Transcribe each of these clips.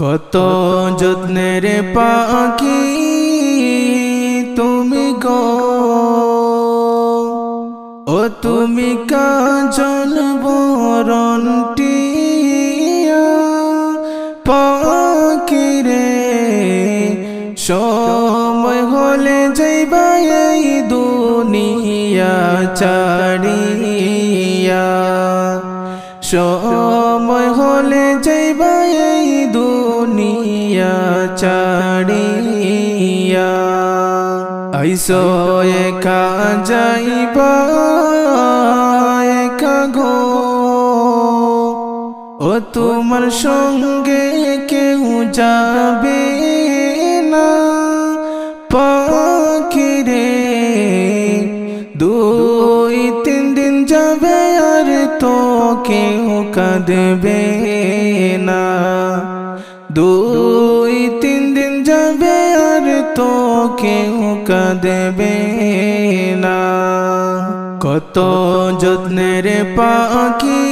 কত যত্নের পাখি তুমি গো? ও তুমি কাজল বরণটি পাখি সময় হলে যাইবা এই দুনিয়া চাড়িয়া সময় হলে যাইবা এই চাড়িয়া। আইসো, একা যাইবা, একা গো। ও তোমার সঙ্গে কেউ যাবে না। পাখিরে, দুই তিন দিন যাবে আর তো কেউ কাঁদবে না। দুই, তিন দিন যাবে আর তো কেউ কাঁদেবে না। কত যত্নের পাখি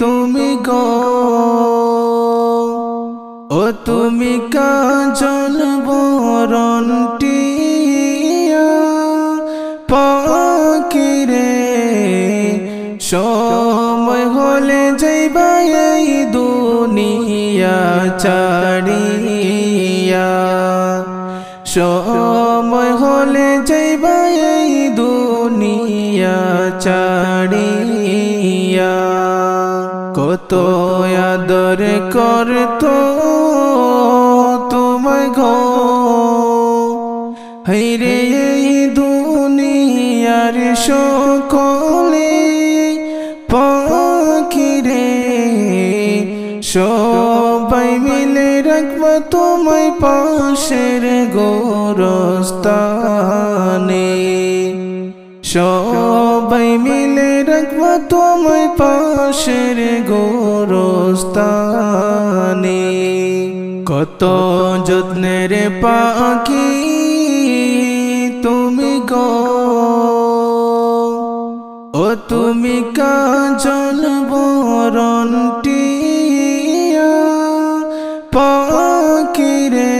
তুমি গো। ও তুমি কাজল আদর করতো তোমায় গো। হাইরে এই দুনিয়ার সকলে পাখিরে সবাই মিলে রাখব তোমায় পাশের গোরস্তানে। রাখব তোমায় পাশের গোরস্তানে কত যত্নের পাখি তুমি গো। ও তুমি কাজল বরণটি পাখিরে।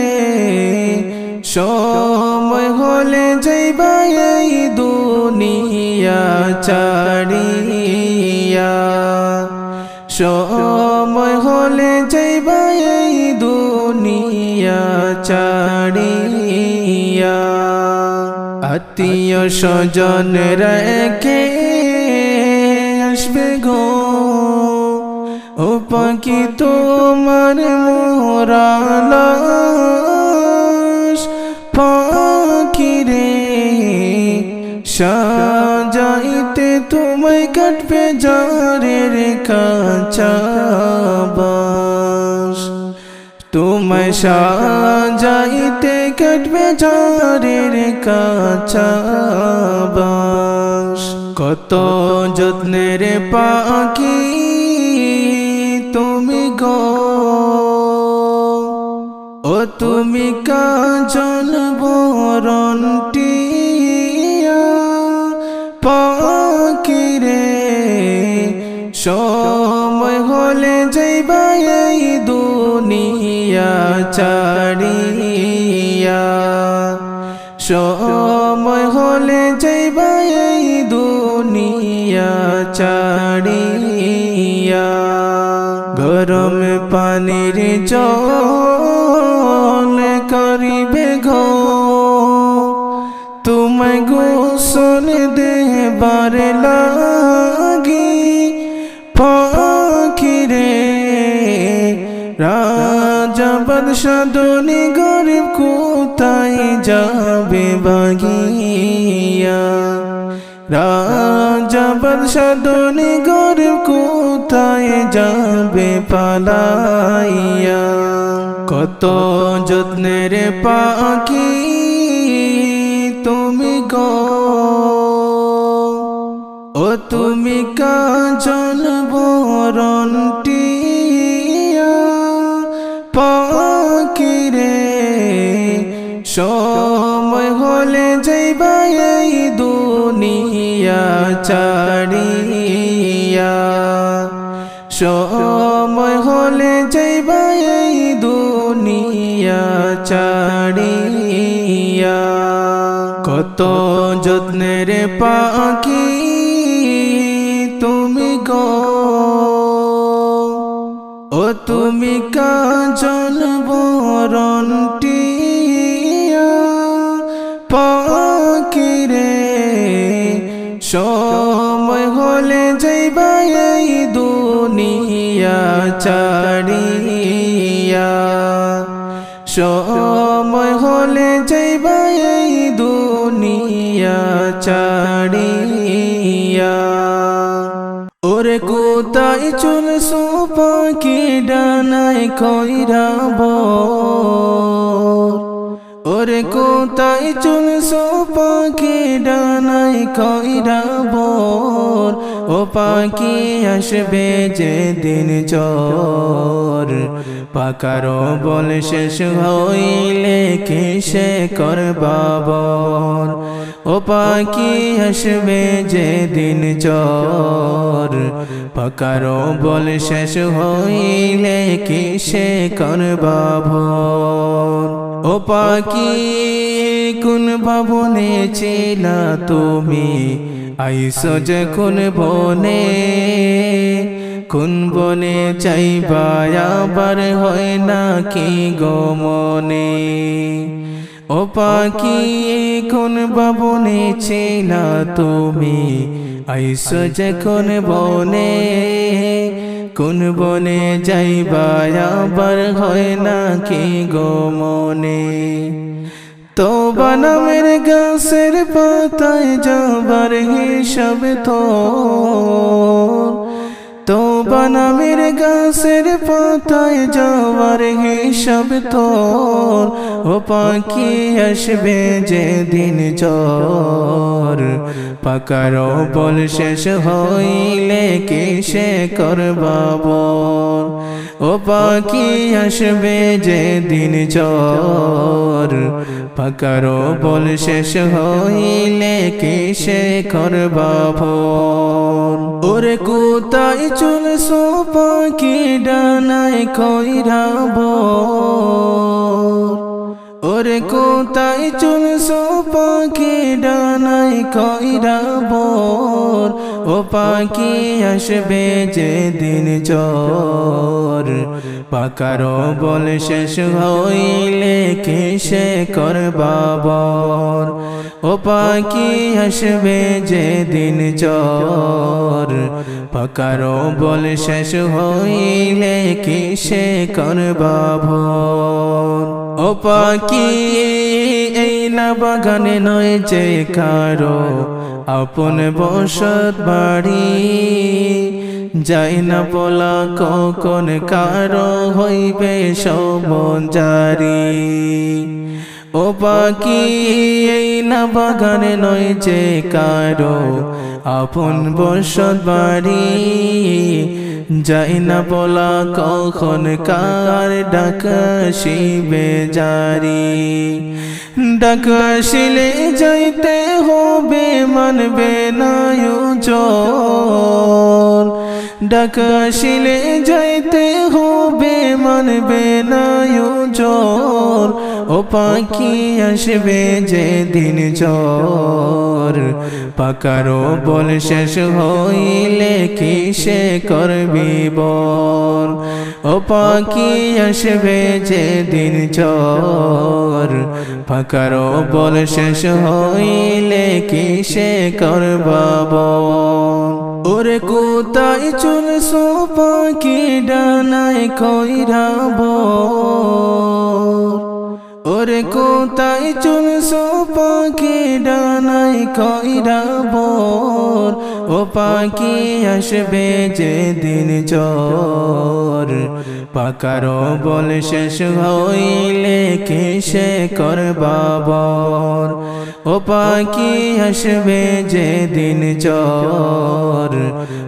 সময় হলে যাইবা এই দুনিয়া। চাড়িয়া সময় হলে যাইবা এই দুনিয়া চাড়িয়া আত্মীয় স্বজন রেখে আসবে গো। ও পাখি তোমার মোরালাস কাটবে যারের কাঁচাবাস তোমায় সাজাইতে কাটবে যারের কাঁচাবাস কত যত্নের পাখি তুমি গো। ও তুমি কাজল বরণটি চাড়িয়া গরম পানির জল করিবে ঘো তোমায় গোসল দেবার লাগি পাখিরে রাজা বাদশাদনি গরিব কোথায় যাবে বাগিয়া বাদশাদনি গরিব কোথায় যাবে পালাইয়া? কত যত্নের পাখি তুমি গো? ও তুমি কাজল বরণটি পাখি রে সময় হলে যাইবা এই দুনিয়া চাড়িয়া সময় হলে যাইবা চাড়িয়া কত যত্নের পাখি তুমি গো। ও তুমি কাজল বরণটিয়া চাড়িয়া সময় হলে যাইবা এই দুনিয়া চাড়িয়া ওরে কোথায় চল সোপাকে ডানায় কইরাব ওরে কোথায় চল সোপাকে ডানায় কইরাব ও পাখি আসবে যে দিন চোর পাকারো বল শেষ হইলে কিসে করবাবর ও পাখি আসবে যে দিন চোর পাকারো বল শেষ হইলে কিসে করবাবর ও পাখি কোন ভবনে ছিলা তুমি? আইসো যখন বনে, কোন বনে চাইবা আবার হয় না কি গমনে ও পাখি, কোন ভবনে ছিলা তুমি? আইসো যখন বনে, কোন বনে যাইবা, আবার হয় না কি গমনে তো বানামের গাছের পাতায় যাবার হিসাব তো। তো বানামের গাছের পাতায় যাওয়ার হিসাব তোর ও পাখি আসবে যে দিন চর পাকারো বল শেষ হইলে কিসে করবাবর ও পাখি আসবে যে দিন চর পাকারো বল শেষ হইলে কিসে করবাবর ওরে কোথায় চুল সো পাখি ডানায় কইরাব ওরে কোথায় চল সোপাকি কইরা বোর ও পাখি আসবে যে দিন চর। পাকারো বল শেষ হইলে কিসে করবাবর ও পাখি আসবে যে দিন চর। পাকারো বল শেষ হইলে কিসে করবাবর ও পাখি, এই না বাগানে নয় যে কারও আপন বসত বাড়ি। যাই না বলা কখন কারও হইবে সবন জারি। ও পাখি, এই না বাগানে নয় যে কারও। আপন বসত বাড়ি, যাই না বলা কখন কার ডাকা শিবে জারি। ডাকা শিলে যাইতে হবে, মানবে না জোর ডাকা শিলে যাইতে হবে, মানবে না জোর ও পাখি আসবে যে দিন চর পাকারো বল শেষ হইলে কিসে করবি বল? ও পাখি আসবে যে দিন চর পাকারো বল শেষ হইলে কিসে করবাব ওরে কোথায় চল সো পাখি ডানায় কইরাব ওরে কোথায় চুনসো পাখি ডানাই কইরা বোর ও পাখি আসবে যে দিন চোর পাকার বল শেষ হইলে কিসে করবাবর ও পাখি আসবে যে দিন চর।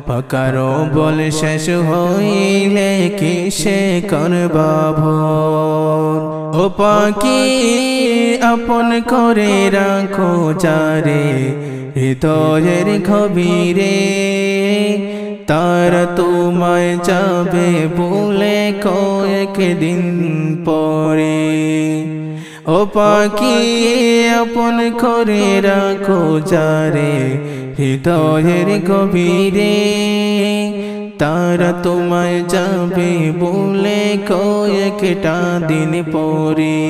পাকারো বল শেষ হইলে কি কিসে করবাবর ও পাখি আপন করে রাখো চারে, হৃদয়ের খবিরে তারা তোমায় যাবে বলে কয়েক দিন পরে। ও পাখি, আপন করে রাখো যারে, হৃদয়ের গভীরে। তারা তোমায় যাবে বলে কয়েকটা দিন পরে।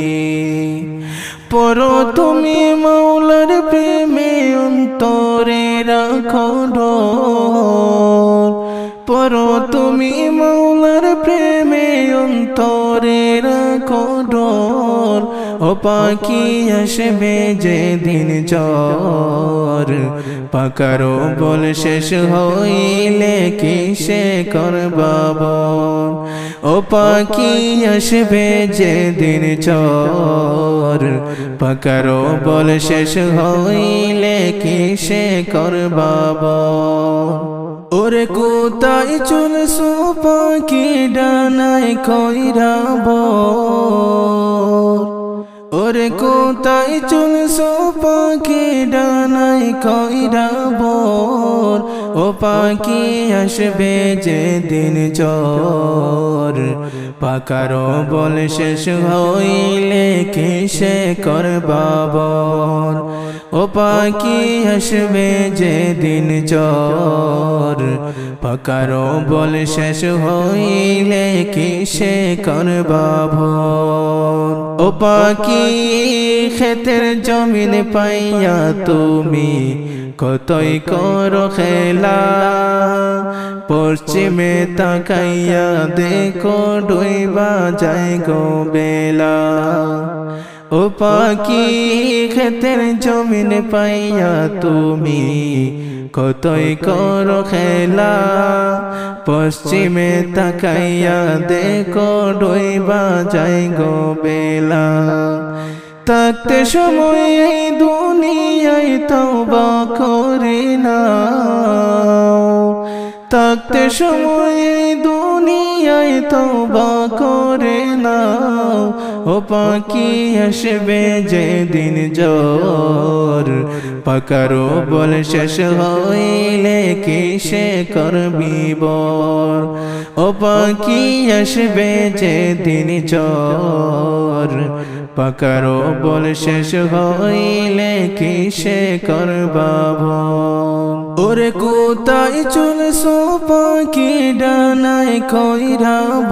পর তুমি মৌলার প্রেমে অন্তরে রাখো পর তুমি মৌলার প্রেমে অন্তরে রাখো ও পাখি আসবে যে দিন চর পাকারো বল শেষ হইলে কি সে করবাব ও পাখি আসবে যে দিন চর পাকারো বল শেষ হইলে কি সে করবাব ওরে কোথায় চলছো পাখি ডানায় কইরাব ওরে কোথায় চলছো পাখি ডানাই কইরা বোর ও পাখি আসবে যে দিন চর। পাকারো বল শেষ হইলে কিসে কর করবাবর ও পাখি আসবে যে দিন চর। পাকারো বল শেষ হইলে কি সে করবাবর ও পাখি ক্ষেতের জমিন পাইয়া তুমি কতই কর খেলা? পশ্চিমে তাকাইয়া দেখো ডইবা যায় গো বেলা। ও পাখি ক্ষেতের জমিন পাইয়া তুমি কতই কর খেলা? পশ্চিমে তাকাইয়া দেখো ডইবা যায় গো বেলা। থাকতে সময় এই দুনিয়ায় তওবা করে না। থাকতে সময় এই দুনিয়ায় তওবা করে না। ও পাখি আসবে যে দিন জোর। পাকারো বল শেষ হইলে কি সে করবি বর? ও পাখি আসবে যে দিন চর পাকারো বল শেষ হইলে কি সে করবাব ওরে কোথায় চলছো পাখি ডানায় কইরাব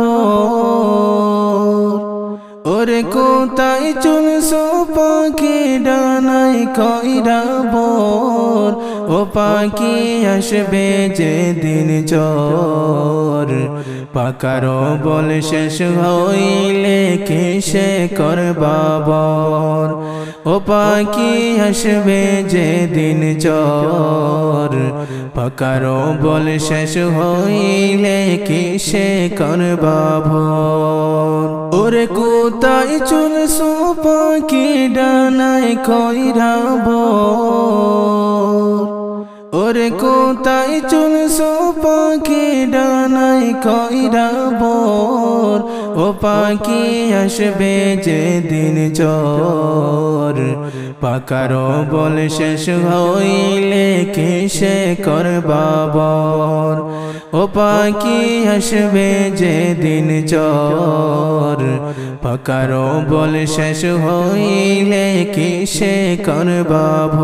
ওরে কোথায় চুনসো পাখি ডানাই কইরা বোর ও পাখি আসবে যে দিন চোর পাকারো বল শেষ হইলে কিসে কর ও পাখি আসবে যে দিন চর। পাকারো বল শেষ হইলে কি সে করবাবর ওরে কোথায় চলছো পাখি ডানায় কইরাব ওরে কোথায় চলছো পাখি ডানায় কইরাব ও পাখি আসবে যে দিন চোর। পাকারো বল শেষ হইলে কি সে করবাবর ও পাখি আসবে যে দিন চোর। পাকারো বল শেষ হইলে কি সে করবাবর